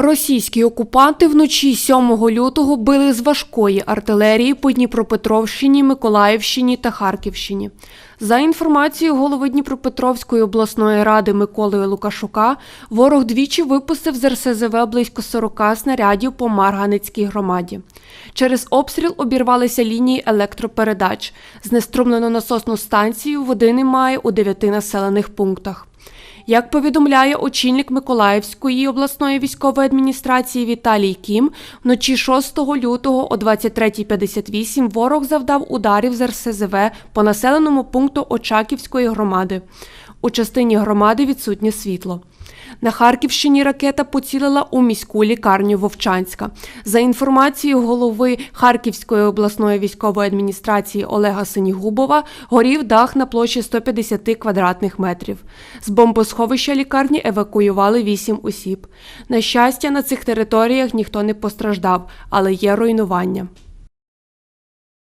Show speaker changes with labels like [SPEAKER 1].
[SPEAKER 1] Російські окупанти вночі 7 лютого били з важкої артилерії по Дніпропетровщині, Миколаївщині та Харківщині. За інформацією голови Дніпропетровської обласної ради Миколи Лукашука, ворог двічі випустив з РСЗВ близько 40 снарядів по Марганецькій громаді. Через обстріл обірвалися лінії електропередач. Знеструмлено насосну станцію води немає у дев'яти населених пунктах. Як повідомляє очільник Миколаївської обласної військової адміністрації Віталій Кім, вночі 6 лютого о 23.58 ворог завдав ударів з РСЗВ по населеному пункту Очаківської громади. У частині громади відсутнє світло. На Харківщині ракета поцілила у міську лікарню Вовчанська. За інформацією голови Харківської обласної військової адміністрації Олега Синігубова, горів дах на площі 150 квадратних метрів. З бомбосховища лікарні евакуювали 8 осіб. На щастя, на цих територіях ніхто не постраждав, але є руйнування.